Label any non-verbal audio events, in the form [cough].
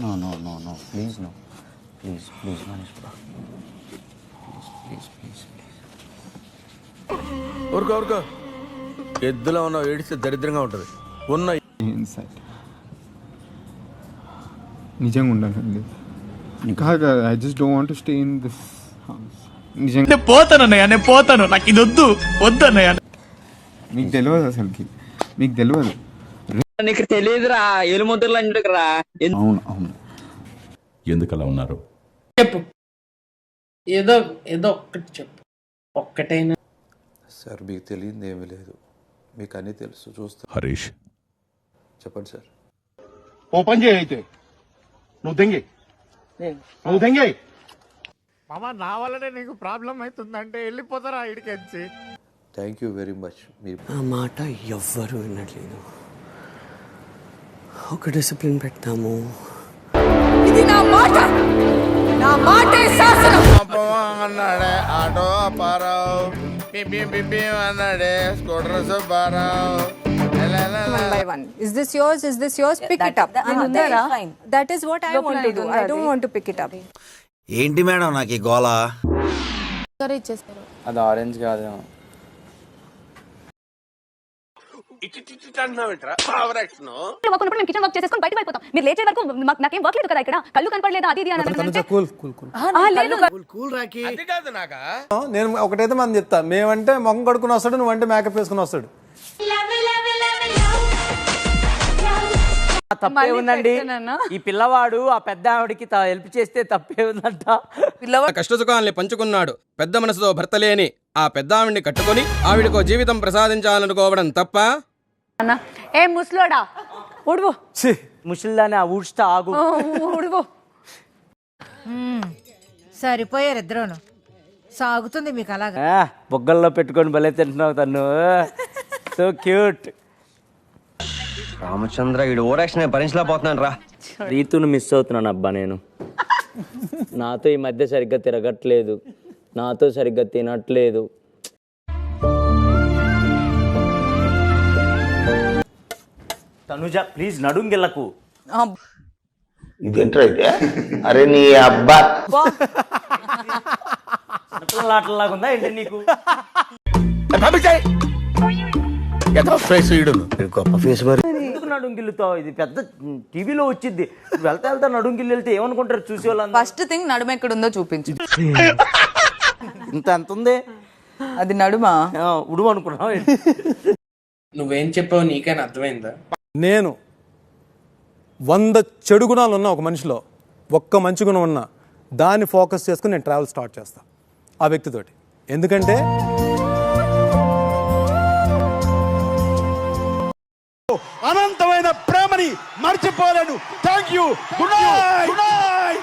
No no no no please no please please Manish bro please please please ఊరుకో ఊరుకో. ఎద్దులో ఉన్న ఏడిస్తే దరిద్రంగా ఉంటుంది. ఉన్న ఇన్సైడ్ నిజంగా ఉండాలండి. కాదు కాదు I just don't want stay in this house నిజంగా. నేను పోతాను అన్నయ్య నేను పోతాను. నాకు ఇది వద్దు వద్దు అన్నయ్య. మీకు తెలియదు అసలుకి. మీకు తెలియదు. నీకు తెలియదురా ఎలుముద్రలు అంటుకురా అవును అవును. ఎందుకు అలా ఉన్నారు? చెప్పు. ఏదో ఏదో ఒక్కటి చెప్పు. ఒక్కటైనా. సార్ మీకు తెలియదు ఏమీ లేదు. మీకు అన్నీ తెలుసు చూస్తా. హరీష్. చెప్పండి సార్. ఓ పని చేయి అయితే. నువ్వు దెంగి. నువ్వు దెంగి. మామ నా వల్లనే నీకు ప్రాబ్లం అవుతుందంటే వెళ్ళిపోతారా ఇడికెచ్చి థ్యాంక్ యూ వెరీ మచ్ మీరు ఆ మాట ఎవ్వరు వినట్లేదు. ఒక డిసిప్లిన్ పెడతాము. ఇది నా మాట నా మాటే శాసనం అన్నాడే ఆటో అప్పారావు పిపి పిపి అన్నాడే scooter Subbarao one by one. Is this yours? Is this yours? Pick it up. That is what I want to do. I don't want to pick it up. ఏంటి మేడం నాకు ఈ గోళ అది ఆరెంజ్ కాదేమో మేము కిచెన్ వర్క్ చేసేసుకొని మీరు లేచే వరకు మాకు నాకేం వర్క్ లేదు కదా ఇక్కడ కళ్ళు కనపడలేదు అది ఇది అని అది కాదు నాకా నేను ఒకటైతే మనం చెప్తా మేమంటే మొహం కడుకుని వస్తాడు నువ్వంటే మేకప్ వేసుకుని వస్తాడు తప్పే ఉందండి ఈ పిల్లవాడు ఆ పెద్ద ఆవిడకి హెల్ప్ చేస్తే తప్పే ఉందంట పిల్లవాడు కష్టసుఖాన్ని పంచుకున్నాడు పెద్ద మనసుతో భర్త లేని ఆ పెద్ద ఆవిడ్ని కట్టుకొని ఆవిడకో జీవితం ప్రసాదించాలనుకోవడం తప్ప? ఏ ముసలోడా? ఉడువు ముసలిదాన్ని ఆ ఊడ్స్తా ఆగు. ఉడువు సరిపోయారు ఇద్దరును. సాగుతుంది మీకు అలాగా. బొగ్గల్లో పెట్టుకొని భలే తింటున్నావు తను సో క్యూట్. రామచంద్ర ఈడు ఓరాక్షన్ భరించలేకపోతున్నాను రా. రీతును మిస్ అవుతున్నాను అబ్బా నేను. నాతో ఈ మధ్య సరిగ్గా తిరగట్లేదు. నాతో సరిగ్గా తినట్లేదు. తనుజ ప్లీజ్ నడుంగిళ్ళకు ఇదేంట్రా అయితే అరే నీ అబ్బా. ఆటలాగా ఉందా ఏంటి నీకు? ఫేస్ ఈడును గొప్ప ఫేస్ మరి. ఎందుకు నడుంగిల్లుతావు ఇది పెద్ద టీవీలో వచ్చింది. వెళ్తా వెళ్తా నడుంగిల్లు వెళ్తే ఏమనుకుంటారు చూసే వాళ్ళందరూ ఫస్ట్ థింగ్ నడుమ ఎక్కడ ఉందో చూపించు. [laughs] ఇంత ఎంత ఉంది అది నడుమా? ఆ, ఉడుము అనుకున్నావు? నువ్వేం చెప్పావు నీకైనా అర్థమైందా? నేను వంద చెడు గుణాలు ఉన్న ఒక మనిషిలో ఒక్క మంచి గుణం ఉన్న దాన్ని ఫోకస్ చేసుకుని నేను ట్రావెల్ స్టార్ట్ చేస్తా ఆ వ్యక్తితోటి. ఎందుకంటే అనంతమైన ప్రేమని మర్చిపోలేను. Thank you good night